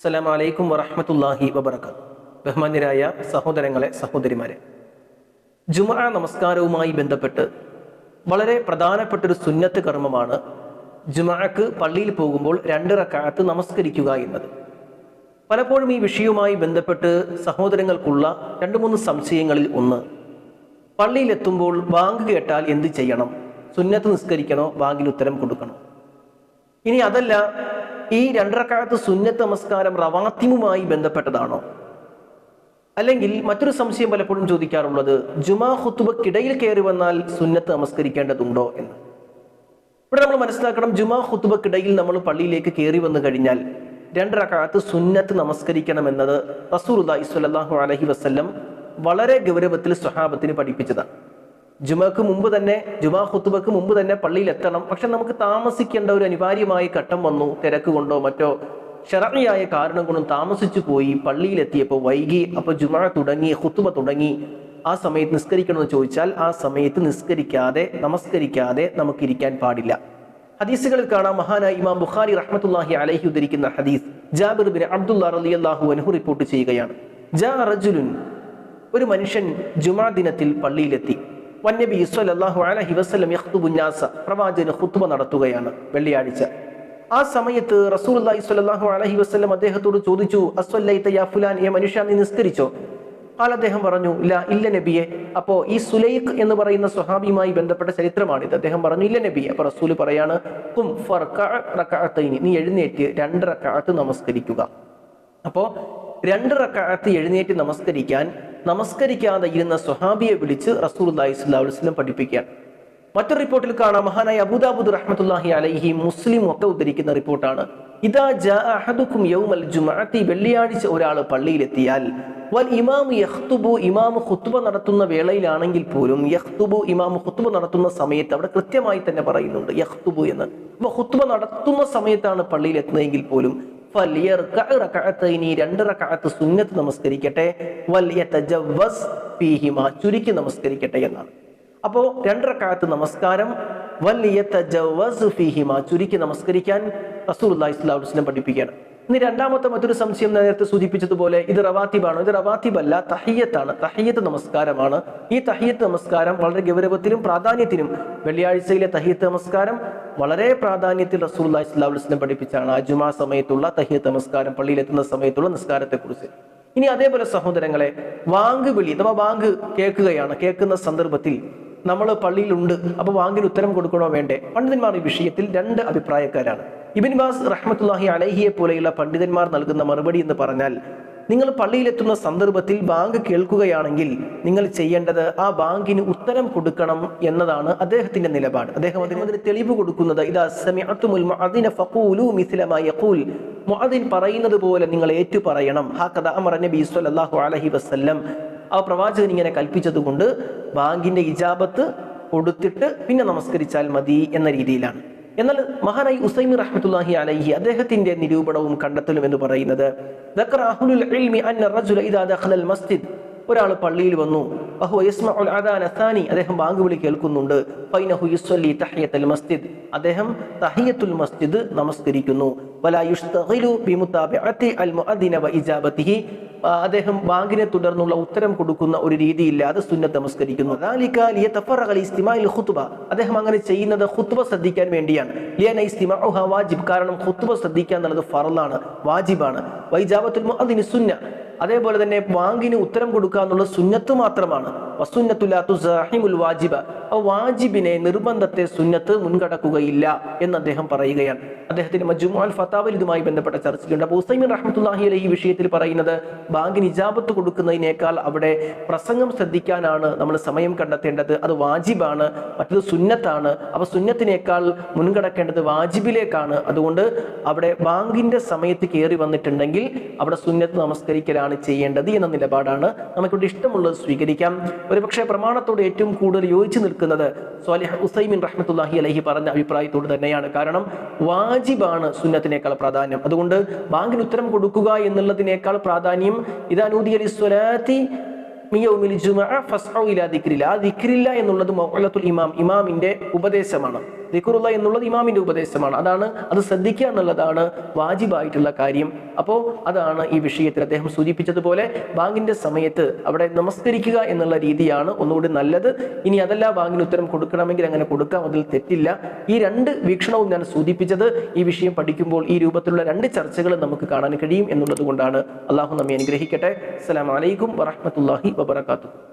അസ്സലാം വലൈക്കും വറഹമത്തല്ലാഹി വബർക്കാത്ത് ബഹുമാന്യരായ സഹോദരങ്ങളെ സഹോദരിമാരെ ജുമാ നമസ്കാരവുമായി ബന്ധപ്പെട്ട് വളരെ പ്രധാനപ്പെട്ടൊരു സുന്നത്ത് കർമ്മമാണ് ജുമാക്ക് പള്ളിയിൽ പോകുമ്പോൾ രണ്ട് റക്കാത്ത് നമസ്കരിക്കുക എന്നത്. പലപ്പോഴും ഈ വിഷയവുമായി ബന്ധപ്പെട്ട് സഹോദരങ്ങൾക്കുള്ള രണ്ട് മൂന്ന് സംശയങ്ങളിൽ ഒന്ന് പള്ളിയിലെത്തുമ്പോൾ ബാങ്ക് കേട്ടാൽ എന്ത് ചെയ്യണം? സുന്നത്ത് നിസ്കരിക്കണോ? വാങ്ങിൽ ഉത്തരം കൊടുക്കണം? ഇനി അതല്ല ഈ രണ്ടരക്കാലത്ത് സുന്നത്ത് നമസ്കാരം റവാത്തിമുമായി ബന്ധപ്പെട്ടതാണോ? അല്ലെങ്കിൽ മറ്റൊരു സംശയം പലപ്പോഴും ചോദിക്കാറുള്ളത് ജുമാ ഹുത്തുബക്കിടയിൽ കയറി വന്നാൽ സുന്നത്ത് നമസ്കരിക്കേണ്ടതുണ്ടോ എന്ന്? ഇവിടെ നമ്മൾ മനസ്സിലാക്കണം ജുമാ ഹുത്തുബക്കിടയിൽ നമ്മൾ പള്ളിയിലേക്ക് കയറി വന്നു കഴിഞ്ഞാൽ രണ്ടരക്കാലത്ത് സുന്നത്ത് നമസ്കരിക്കണം എന്നത് റസൂലുല്ലാഹി സ്വല്ലല്ലാഹു അലഹി വസ്ല്ലം വളരെ ഗൗരവത്തിൽ സ്വഹാബത്തിന് പഠിപ്പിച്ചതാണ്. ജുമക്ക് മുമ്പ് തന്നെ ജുമാ ഹുത്തുബക്ക് മുമ്പ് തന്നെ പള്ളിയിൽ എത്തണം പക്ഷെ നമുക്ക് താമസിക്കേണ്ട ഒരു അനിവാര്യമായ ഘട്ടം വന്നു. തിരക്ക് കൊണ്ടോ മറ്റോ ഷറയായ കാരണം കൊണ്ടും താമസിച്ചു പോയി. പള്ളിയിലെത്തിയപ്പോൾ വൈകി. അപ്പോൾ ജുമാ തുടങ്ങി ഹുത്തുബ തുടങ്ങി. ആ സമയത്ത് നിസ്കരിക്കണമെന്ന് ചോദിച്ചാൽ ആ സമയത്ത് നിസ്കരിക്കാതെ നമസ്കരിക്കാതെ നമുക്ക് ഇരിക്കാൻ പാടില്ല. ഹദീസുകളിൽ കാണാം. മഹാനായ ഇമാം ബുഖാരി റഹ്മത്തുല്ലാഹി അലഹി ഉദ്ധരിക്കുന്ന ഹദീസ്. ജാബിർ ബിൻ അബ്ദുല്ലാ റളിയല്ലാഹു അൻഹു റിപ്പോർട്ട് ചെയ്യുകയാണ്. ജാ റജുലുൻ ഒരു മനുഷ്യൻ ജുമാ ദിനത്തിൽ പള്ളിയിലെത്തി. വന്നബി ഇസ്വല്ലാഹു അലൈഹി വസല്ലം യഖ്തുബു നാസ പ്രവാചകന് ഖുത്ബ നടത്തുകയാണ് വെള്ളിയാഴ്ച. ആ സമയത്ത് റസൂലുള്ളാഹി സ്വല്ലല്ലാഹു അലൈഹി വസല്ലം അദ്ദേഹത്തോട് ചോദിച്ചു അസ്വല്ലൈത യാ മനുഷ്യ നീ നിസ്കരിച്ചോ? ആൾ അദ്ദേഹം പറഞ്ഞു ഇല്ല ഇല്ല നബിയെ. അപ്പോ ഈ സുലൈഖ് എന്ന് പറയുന്ന സ്വഹാബിയുമായി ബന്ധപ്പെട്ട ചരിത്രമാണിത്. അദ്ദേഹം പറഞ്ഞു ഇല്ല നബിയെ. അപ്പൊ റസൂൽ പറയാണ് കും നീ എഴുന്നേറ്റ് രണ്ട് റകഅത്ത് നമസ്കരിക്കുക. അപ്പോ രണ്ട് റക്കാത്ത് എഴുന്നേറ്റ് നമസ്കരിക്കാൻ നമസ്കരിക്കാതെ ഇരുന്ന സുഹാബിയെ വിളിച്ച് റസൂൽ അള്ളാഹി വസ്ലം പഠിപ്പിക്കുകയാണ് മറ്റൊരു റിപ്പോർട്ടിൽ കാണാം. മഹാനായ അബുദാബുദ് റഹ്മത്തുല്ലാഹി അലൈഹി മുസ്ലിം ഒക്കെ ഉദ്ധരിക്കുന്ന റിപ്പോർട്ടാണ്. ഇതാ അഹദുക്കും യൗമൽ ജുമാഅത്തി വെള്ളിയാഴ്ച ഒരാൾ പള്ളിയിലെത്തിയാൽ വൽ ഇമാമു യഹ്തുബു ഇമാമു ഖുത്ബ നടത്തുന്ന വേളയിലാണെങ്കിൽ പോലും യഹ്തുബു ഇമാമു ഖുത്ബ നടത്തുന്ന സമയത്ത് അവിടെ കൃത്യമായി തന്നെ പറയുന്നുണ്ട് യഹ്തുബു എന്ന്. അപ്പൊ ഖുത്ബ നടത്തുന്ന സമയത്താണ് പള്ളിയിൽ എത്തുന്നതെങ്കിൽ പോലും രണ്ട് റകഅത്ത് സുന്നത്ത് നമസ്കരിക്കട്ടെ. ചുരുക്കി നമസ്കരിക്കട്ടെ എന്നാണ്. അപ്പോ രണ്ട് റകഅത്ത് നമസ്കാരം ഫീഹിമ ചുരുക്കി നമസ്കരിക്കാൻ റസൂലുള്ളാഹി സ്വല്ലല്ലാഹു അലൈഹി വസല്ലം പഠിപ്പിക്കുകയാണ്. ഇനി രണ്ടാമത്തെ മറ്റൊരു സംശയം നേരത്തെ സൂചിപ്പിച്ചതുപോലെ ഇത് റവാത്തിബാണോ. ഇത് റവാത്തിബല്ല തഹയ്യത്താണ്. തഹയ്യത്ത് നമസ്കാരമാണ്. ഈ തഹയ്യത്ത് നമസ്കാരം വളരെ ഗൗരവത്തിലും പ്രാധാന്യത്തിനും വെള്ളിയാഴ്ചയിലെ തഹയ്യത്ത് നമസ്കാരം വളരെ പ്രാധാന്യത്തിൽ റസൂൽ അലൈഹി വസ്ലം പഠിപ്പിച്ചാണ്. ആ ജുമാ സമയത്തുള്ള തഹ്യത്ത് നമസ്കാരം പള്ളിയിലെത്തുന്ന സമയത്തുള്ള നിസ്കാരത്തെക്കുറിച്ച് ഇനി അതേപോലെ സഹോദരങ്ങളെ വാങ്ക് വിളി അഥവാ വാങ്ക് കേൾക്കുകയാണ്. കേൾക്കുന്ന സന്ദർഭത്തിൽ നമ്മൾ പള്ളിയിലുണ്ട് അപ്പോൾ വാങ്കിന് ഉത്തരം കൊടുക്കണോ വേണ്ടേ? പണ്ഡിതന്മാർ ഈ വിഷയത്തിൽ രണ്ട് അഭിപ്രായക്കാരാണ്. ഇബിൻ ബാസ് റഹ്മത്തുല്ലാഹി അലഹിയെ പോലെയുള്ള പണ്ഡിതന്മാർ നൽകുന്ന മറുപടി എന്ന് പറഞ്ഞാൽ നിങ്ങൾ പള്ളിയിലെത്തുന്ന സന്ദർഭത്തിൽ ബാങ്ക് കേൾക്കുകയാണെങ്കിൽ നിങ്ങൾ ചെയ്യേണ്ടത് ആ ബാങ്കിന് ഉത്തരം കൊടുക്കണം എന്നതാണ് അദ്ദേഹത്തിന്റെ നിലപാട്. അദ്ദേഹം അതിന് തെളിവ് കൊടുക്കുന്നത് ഇതാ മുഅദിൻ പറയുന്നത് പോലെ നിങ്ങൾ ഏറ്റു പറയണം. ഹാക്കദ അമർ നബി സ്വല്ലല്ലാഹു അലൈഹി വസല്ലം. ആ പ്രവാചകൻ ഇങ്ങനെ കൽപ്പിച്ചതുകൊണ്ട് ബാങ്കിന്റെ ഇജാബത്ത് കൊടുത്തിട്ട് പിന്നെ നമസ്കരിച്ചാൽ മതി എന്ന രീതിയിലാണ്. എന്നാൽ മഹാനായി ഉസൈമി റഹ്മത്തുല്ലാഹി അലൈഹി അദ്ദേഹത്തിന്റെ നിരൂപണവും കണ്ടെത്തലും എന്ന് പറയുന്നത് റജുല ഇദാ മസ്ജിദ്. ഒരാൾ പള്ളിയിൽ വന്നു അദ്ദേഹം ബാങ്ക് വിളി കേൾക്കുന്നുണ്ട് മസ്ജിദ്. അദ്ദേഹം തഹിയത്തുൽ മസ്ജിദ് നമസ്കരിക്കുന്നു. അദ്ദേഹം ബാങ്കിനെ തുടർന്നുള്ള ഉത്തരം കൊടുക്കുന്ന ഒരു രീതിയില്ലാതെ സുന്നത്ത് നമസ്കരിക്കുന്നു. അദ്ദേഹം അങ്ങനെ ചെയ്യുന്നത് ഹുത്തുബ ശ്രദ്ധിക്കാൻ വേണ്ടിയാണ്. വാജിബ്. കാരണം ഹുത്തുബ ശ്രദ്ധിക്കുക എന്നുള്ളത് ഫറലാണ് വാജിബാണ്. വൈജാബത്തുൽ സുന്ന. അതേപോലെ തന്നെ വാങ്ങിന് ഉത്തരം കൊടുക്കുക എന്നുള്ള സുന്നത്ത് മാത്രമാണ്. വാജിബ. വാജിബിനെ നിർബന്ധത്തെ സുന്നത്ത് മുൻകടക്കുകയില്ല എന്ന് അദ്ദേഹം പറയുകയാണ്. അദ്ദേഹത്തിന്റെ മജുമാൽ ഫത്താവിൽ ഇതുമായി ബന്ധപ്പെട്ട ചർച്ചയുണ്ട്. അപ്പോൾ ഉസൈമിൻ റഹ്മത്തുല്ലാഹി അലൈഹി ഈ വിഷയത്തിൽ പറയുന്നത് ബാങ്കിന് ഇജാബത്ത് കൊടുക്കുന്നതിനേക്കാൾ അവിടെ പ്രസംഗം ശ്രദ്ധിക്കാനാണ് നമ്മൾ സമയം കണ്ടെത്തേണ്ടത്. അത് വാജിബാണ് മറ്റത് സുന്നത്താണ്. അപ്പൊ സുന്നത്തിനേക്കാൾ മുൻകടക്കേണ്ടത് വാജിബിലേക്കാണ്. അതുകൊണ്ട് അവിടെ ബാങ്കിന്റെ സമയത്ത് കയറി വന്നിട്ടുണ്ടെങ്കിൽ അവിടെ സുന്നത്ത് നമസ്കരിക്കലാണ് ചെയ്യേണ്ടത് എന്ന നിലപാടാണ്. നമുക്കിവിടെ ഇഷ്ടമുള്ളത് സ്വീകരിക്കാം. ഒരുപക്ഷെ പ്രമാണത്തോട് ഏറ്റവും കൂടുതൽ യോജിച്ചു നിൽക്കുന്നത് സ്വാലിഹ് ഉസൈമിൻ റഹ്മത്തുല്ലാഹി അലഹി പറഞ്ഞ അഭിപ്രായത്തോട് തന്നെയാണ്. കാരണം വാജിബാണ് സുന്നത്തിനേക്കാൾ പ്രാധാന്യം. അതുകൊണ്ട് ബാങ്കിന് ഉത്തരം കൊടുക്കുക എന്നുള്ളതിനേക്കാൾ പ്രാധാന്യം ഇതാനൂദിയ സ്വലാത്തി മിയൗമിൽ ഇലാ ദിക്രില്ല. ആ ദിക്രില്ല എന്നുള്ളത് മൗലത്തുൽ ഇമാം ഇമാമിന്റെ ഉപദേശമാണ്. ദിക്കുറുള്ള എന്നുള്ളത് ഇമാമിന്റെ ഉപദേശമാണ്. അതാണ് അത് ശ്രദ്ധിക്കുക എന്നുള്ളതാണ് വാജിബായിട്ടുള്ള കാര്യം. അപ്പോൾ അതാണ് ഈ വിഷയത്തിൽ അദ്ദേഹം സൂചിപ്പിച്ചതുപോലെ ബാങ്കിന്റെ സമയത്ത് അവിടെ നമസ്കരിക്കുക എന്നുള്ള രീതിയാണ് ഒന്നുകൂടി നല്ലത്. ഇനി അതല്ല ബാങ്കിന് ഉത്തരം കൊടുക്കണമെങ്കിൽ അങ്ങനെ കൊടുക്കാം അതിൽ തെറ്റില്ല. ഈ രണ്ട് വീക്ഷണവും ഞാൻ സൂചിപ്പിച്ചത് ഈ വിഷയം പഠിക്കുമ്പോൾ ഈ രൂപത്തിലുള്ള രണ്ട് ചർച്ചകൾ നമുക്ക് കാണാൻ കഴിയും എന്നുള്ളത് കൊണ്ടാണ്. അള്ളാഹു നമ്മെ അനുഗ്രഹിക്കട്ടെ. അസ്സലാമലൈക്കും വറഹമത്തല്ലാഹി വബർക്കാത്തു